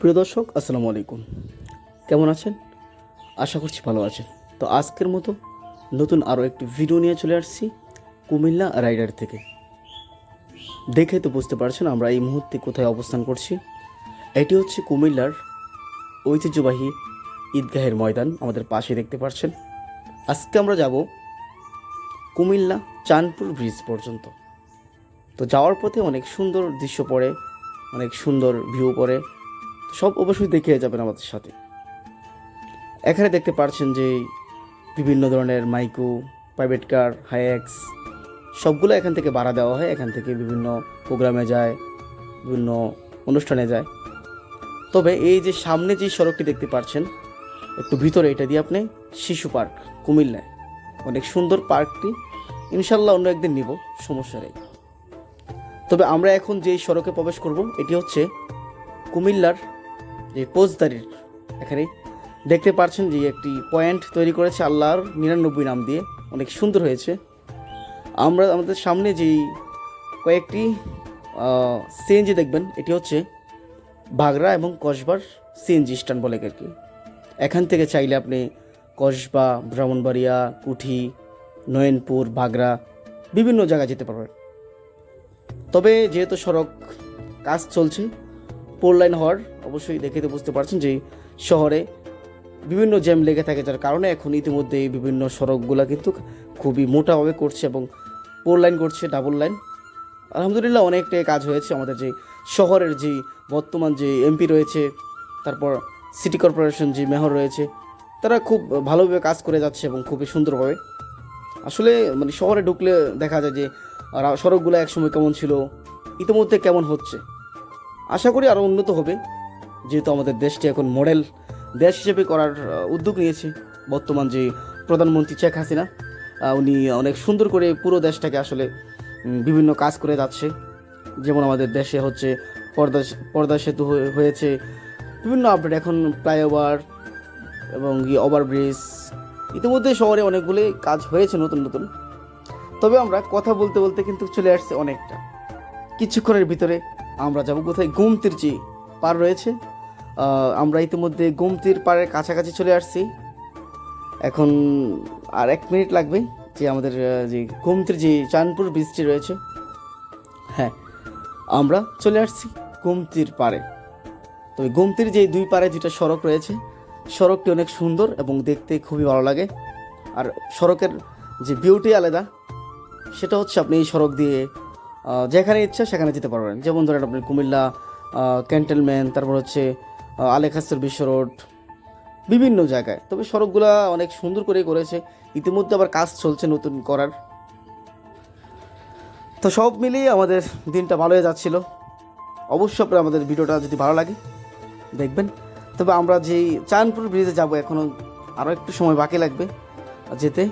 প্রিয় দর্শক, আসসালামু আলাইকুম। কেমন আছেন? আশা করছি ভালো আছেন। তো আজকের মতো নতুন আরও একটি ভিডিও নিয়ে চলে আসছি কুমিল্লা রাইডার থেকে। দেখে তো বুঝতে পারছেন আমরা এই মুহূর্তে কোথায় অবস্থান করছি। এটি হচ্ছে কুমিল্লার ঐতিহ্যবাহী ঈদগাহের ময়দান, আমাদের পাশে দেখতে পাচ্ছেন। আজকে আমরা যাব কুমিল্লা চাঁদপুর ব্রিজ পর্যন্ত। তো যাওয়ার পথে অনেক সুন্দর দৃশ্য পড়ে, অনেক সুন্দর ভিউ পড়ে। সব অবশ্যই দেখে যাবেন আমাদের সাথে। এখানে দেখতে পাচ্ছেন যে বিভিন্ন ধরনের মাইকো প্রাইভেট কার, হাইএক্স, সবগুলো এখান থেকে ভাড়া দেওয়া হয়। এখান থেকে বিভিন্ন প্রোগ্রামে যায়, বিভিন্ন অনুষ্ঠানে যায়। তবে এই যে সামনে যে সড়কটি দেখতে পাচ্ছেন একটু ভিতরে এটা দিয়ে আপনি শিশু পার্ক, কুমিল্লায়। অনেক সুন্দর পার্কটি। ইনশাল্লাহ অন্য একদিন নিব, সমস্যা নেই। তবে আমরা এখন যেই সড়কে প্রবেশ করব, এটি হচ্ছে কুমিল্লার যে পোজদারির এখানে দেখতে পাচ্ছেন যে একটি পয়েন্ট তৈরি করেছে আল্লাহর নিরানব্বই নাম দিয়ে। অনেক সুন্দর হয়েছে। আমরা আমাদের সামনে যেই কয়েকটি সিএনজি দেখবেন, এটি হচ্ছে বাগড়া এবং কসবার সিএনজি স্ট্যান্ড বলে আর কি এখান থেকে চাইলে আপনি কসবা, ব্রাহ্মণবাড়িয়া, কুঠি, নয়নপুর বাগড়া বিভিন্ন জায়গায় যেতে পারবেন। তবে যেহেতু সড়ক কাজ চলছে ফোর লাইন হওয়ার অবশ্যই দেখে তো বুঝতে পারছেন যে শহরে বিভিন্ন জ্যাম লেগে থাকে, যার কারণে এখন ইতিমধ্যে এই বিভিন্ন সড়কগুলো কিন্তু খুবই মোটাভাবে করছে এবং ফোর লাইন করছে ডাবল লাইন আলহামদুলিল্লাহ অনেকটাই কাজ হয়েছে আমাদের যে শহরের যে বর্তমান যে এমপি রয়েছে, তারপর সিটি কর্পোরেশন যে মেয়র রয়েছে, তারা খুব ভালোভাবে কাজ করে যাচ্ছে এবং খুবই সুন্দরভাবে। আসলে মানে শহরে ঢুকলে দেখা যায় যে সড়কগুলো একসময় কেমন ছিল, ইতিমধ্যে কেমন হচ্ছে? আশা করি আরও উন্নত হবে। যেহেতু আমাদের দেশটি এখন মডেল দেশ হিসেবে করার উদ্যোগ নিয়েছে। বর্তমান যে প্রধানমন্ত্রী শেখ হাসিনা উনি অনেক সুন্দর করে পুরো দেশটাকে আসলে বিভিন্ন কাজ করে যাচ্ছে। যেমন আমাদের দেশে হচ্ছে পর্দা পর্দা সেতু হয়ে- হয়েছে। বিভিন্ন আপডেট এখন ফ্লাইওভার এবং ওভারব্রিজ ইতিমধ্যে শহরে অনেকগুলি কাজ হয়েছে নতুন নতুন। তবে আমরা কথা বলতে বলতে কিন্তু চলে আসছে অনেকটা। কিছুক্ষণের ভিতরে আমরা যাব কোথায়? গুমতির যে পার রয়েছে। আমরা ইতিমধ্যে গুমতির পাড়ের কাছাকাছি চলে আসছি। এখন আর এক মিনিট লাগবে যে আমাদের যে গুমতির যে চাঁদপুর ব্রিজটি রয়েছে। হ্যাঁ আমরা চলে আসছি গুমতির পাড়ে। তবে গুমতির যে দুই পাড়ে যেটা সড়ক রয়েছে, সড়কটি অনেক সুন্দর এবং দেখতে খুবই ভালো লাগে। আর সড়কের যে বিউটি আলাদা, সেটা হচ্ছে আপনি এই সড়ক দিয়ে যেখানে ইচ্ছা সেখানে যেতে পারবেন। যেমন ধরেন আপনি কুমিল্লা ক্যান্টেলম্যান তারপর হচ্ছে আলেখাস্তের বিশ্ব রোড, বিভিন্ন জায়গায়। তবে সড়কগুলো অনেক সুন্দর করে করেছে। ইতিমধ্যে আবার কাজ চলছে নতুন করার। তো সব মিলিয়ে আমাদের দিনটা ভালো হয়ে যাচ্ছিল। অবশ্যই আপনার আমাদের ভিডিওটা যদি ভালো লাগে, দেখবেন। তবে আমরা যেই চাঁদপুর ব্রিজে যাব এখনও আরও একটু সময় বাকি লাগবে যেতে।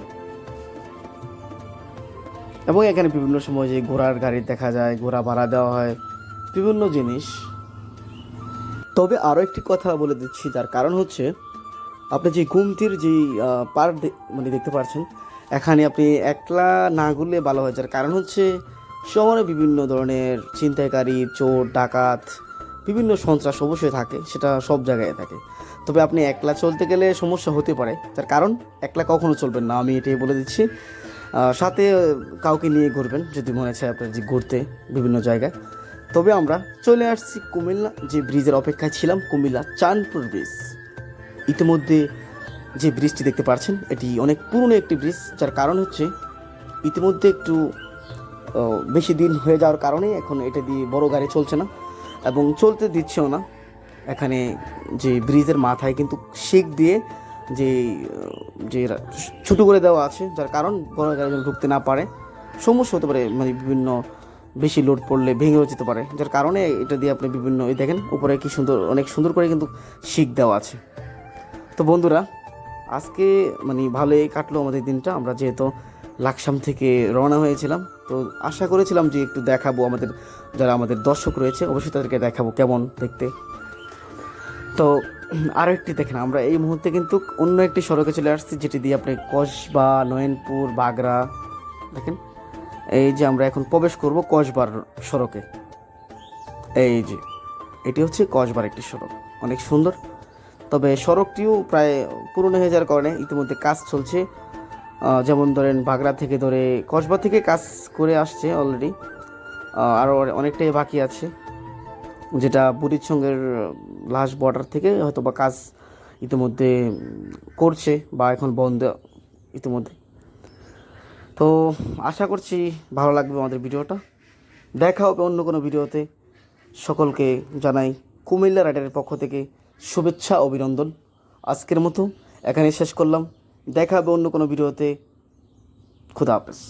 এবং এখানে বিভিন্ন সময় যে ঘোড়ার গাড়ি দেখা যায়, ঘোড়া ভাড়া দেওয়া হয়, বিভিন্ন জিনিস। তবে আরও একটি কথা বলে দিচ্ছি, তার কারণ হচ্ছে আপনি যে গুমতির যে পার্ক মানে দেখতে পাচ্ছেন, এখানে আপনি একলা না ঘুরলে ভালো হয়। যার কারণ হচ্ছে শহরে বিভিন্ন ধরনের ছিনতাইকারী, চোর, ডাকাত, বিভিন্ন সন্ত্রাস অবশ্যই থাকে, সেটা সব জায়গায় থাকে। তবে আপনি একলা চলতে গেলে সমস্যা হতে পারে। তার কারণ, একলা কখনো চলবেন না, আমি এটাই বলে দিচ্ছি। সাথে কাউকে নিয়ে ঘুরবেন যদি মনে চায় আপনার যে ঘুরতে বিভিন্ন জায়গায়। তবে আমরা চলে আসছি কুমিল্লা, যে ব্রিজের অপেক্ষায় ছিলাম, কুমিল্লা চাঁদপুর ব্রিজ। ইতিমধ্যে যে ব্রিজটি দেখতে পাচ্ছেন এটি অনেক পুরনো একটি ব্রিজ, যার কারণ হচ্ছে ইতিমধ্যে একটু বেশি দিন হয়ে যাওয়ার কারণে এখন এটা দিয়ে বড় গাড়ি চলছে না এবং চলতে দিচ্ছেও না। এখানে যে ব্রিজের মাথায় কিন্তু শেক দিয়ে যে যে ছোটো করে দেওয়া আছে, যার কারণ বড় গাড়ি যেন ঢুকতে না পারে। সমস্যা হতে পারে মানে বিভিন্ন বেশি লোড পড়লে ভেঙেও যেতে পারে, যার কারণে এটা দিয়ে আপনি বিভিন্ন, এই দেখেন, উপরে কি সুন্দর, অনেক সুন্দর করে কিন্তু শিক দেওয়া আছে। তো বন্ধুরা, আজকে মানে ভালোই কাটলো আমাদের দিনটা, আমরা যেহেতু লাকসাম থেকে রওনা হয়েছিলাম, তো আশা করেছিলাম যে একটু দেখাবো আমাদের, যারা আমাদের দর্শক রয়েছে, অবশ্যই তাদেরকে দেখাবো কেমন দেখতে। তো আরও একটি দেখেন, আমরা এই মুহূর্তে কিন্তু অন্য একটি সড়কে চলে আসছি, যেটি দিয়ে আপনি কসবা, নয়নপুর, বাগড়া, দেখেন, এই যে আমরা এখন প্রবেশ করব কসবার সড়কে। এই যে, এটি হচ্ছে কসবার একটি সড়ক, অনেক সুন্দর। তবে সড়কটিও প্রায় পুরনো হয়ে যাওয়ার কারণে ইতিমধ্যে কাজ চলছে। যেমন ধরেন বাগড়া থেকে ধরে কসবা থেকে কাজ করে আসছে অলরেডি। আরও অনেকটাই বাকি আছে, যেটা বুড়ির লাস্ট বর্ডার থেকে হয়তো বা কাজ ইতিমধ্যে করছে বা এখন বন্ধ ইতিমধ্যে। তো আশা করছি ভালো লাগবে আমাদের ভিডিওটা। দেখা হবে অন্য কোনো ভিডিওতে। সকলকে জানাই কুমিল্লা রাইডারের পক্ষ থেকে শুভেচ্ছা, অভিনন্দন। আজকের মতো এখানে শেষ করলাম। দেখা হবে অন্য কোনো ভিডিওতে। খুদা হাফেজ।